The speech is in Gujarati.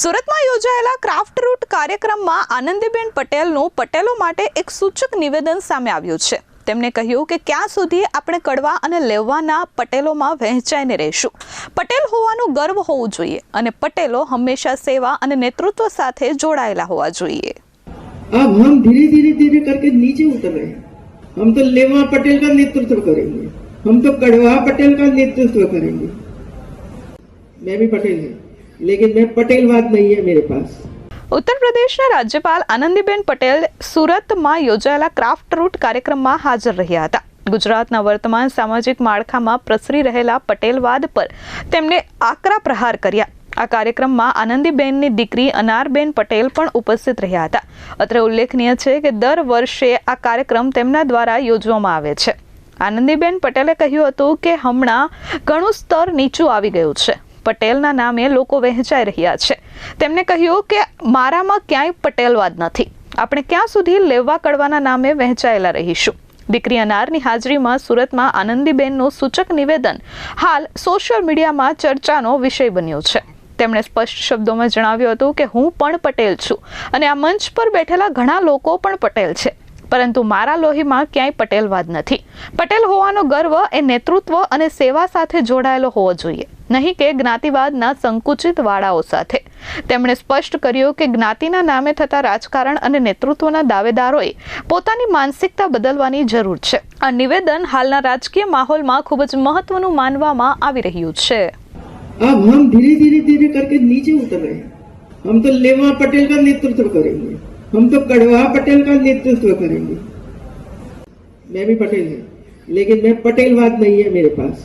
સુરતમાં યોજાયેલા ક્રાફ્ટ રૂટ કાર્યક્રમમાં આનંદીબેન પટેલનું પટેલો માટે એક સૂચક નિવેદન સામે આવ્યું છે તેમણે કહ્યું કે ક્યાં સુધી આપણે કડવા અને લેવાના પટેલોમાં વહેંચાઈને રહીશું પટેલ હોવાનું ગર્વ હોવું જોઈએ અને પટેલો હંમેશા સેવા અને નેતૃત્વ સાથે જોડાયેલા હોવા જોઈએ अब हम धीरे धीरे धीरे करके नीचे उतर रहे हैं हम तो लेवा पटेल का नेतृत्व करेंगे हम तो कड़वा पटेल का नेतृत्व करेंगे मैं भी पटेल हूँ लेकिन मैं पटेलवाद नहीं है मेरे पास ઉત્તર પ્રદેશના રાજ્યપાલ આનંદીબેન પટેલ સુરતમાં યોજાયેલા ક્રાફ્ટ રૂટ કાર્યક્રમમાં હાજર રહ્યા હતા ગુજરાતના વર્તમાન સામાજિક માળખામાં પ્રસરી રહેલા પટેલવાદ પર તેમણે આકરા પ્રહાર કર્યા આ કાર્યક્રમમાં આનંદીબેનની દીકરી અનારબેન પટેલ પણ ઉપસ્થિત રહ્યા હતા અત્રે ઉલ્લેખનીય છે કે દર વર્ષે આ કાર્યક્રમ તેમના દ્વારા યોજવામાં આવે છે આનંદીબેન પટેલે કહ્યું હતું કે હમણાં ઘણું સ્તર નીચું આવી ગયું છે પટેલના નામે લોકો વહેંચાઈ રહ્યા છે. તેમણે કહ્યું કે મારામાં ક્યાંય પટેલવાદ નથી. આપણે ક્યાં સુધી લેવા કડવાના નામે વહેંચાયેલા રહીશું? દીકરી અનારની હાજરીમાં સુરતમાં આનંદીબેનનું સૂચક નિવેદન હાલ સોશિયલ મીડિયામાં ચર્ચાનો વિષય બન્યો છે. તેમણે સ્પષ્ટ શબ્દોમાં જણાવ્યું હતું કે હું પણ પટેલ છું અને આ મંચ પર બેઠેલા ઘણા લોકો પણ પટેલ છે. પરંતુ મારા લોહીમાં ક્યાંય પટેલવાદ નથી. પટેલ હોવાનો ગર્વ એ નેતૃત્વ અને સેવા સાથે જોડાયેલો હોવો જોઈએ. નહીં કે જ્ઞાતિવાદના સંકુચિત વાળાઓ સાથે તેમણે સ્પષ્ટ કર્યું કે જ્ઞાતિના નામે થતા રાજકારણ અને નેતૃત્વના દાવેદારોએ પોતાની માનસિકતા બદલવાની જરૂર છે આ નિવેદન હાલના રાજકીય માહોલમાં ખૂબ જ મહત્વનું માનવામાં આવી રહ્યું છે अब हम धीरे धीरे धीरे करके नीचे उतर रहे हैं हम तो लेवा पटेल का नेतृत्व करेंगे हम तो कड़वा पटेल का नेतृत्व करेंगे मैं भी पटेल हूँ लेकिन मैं पटेलवाद नहीं है मेरे पास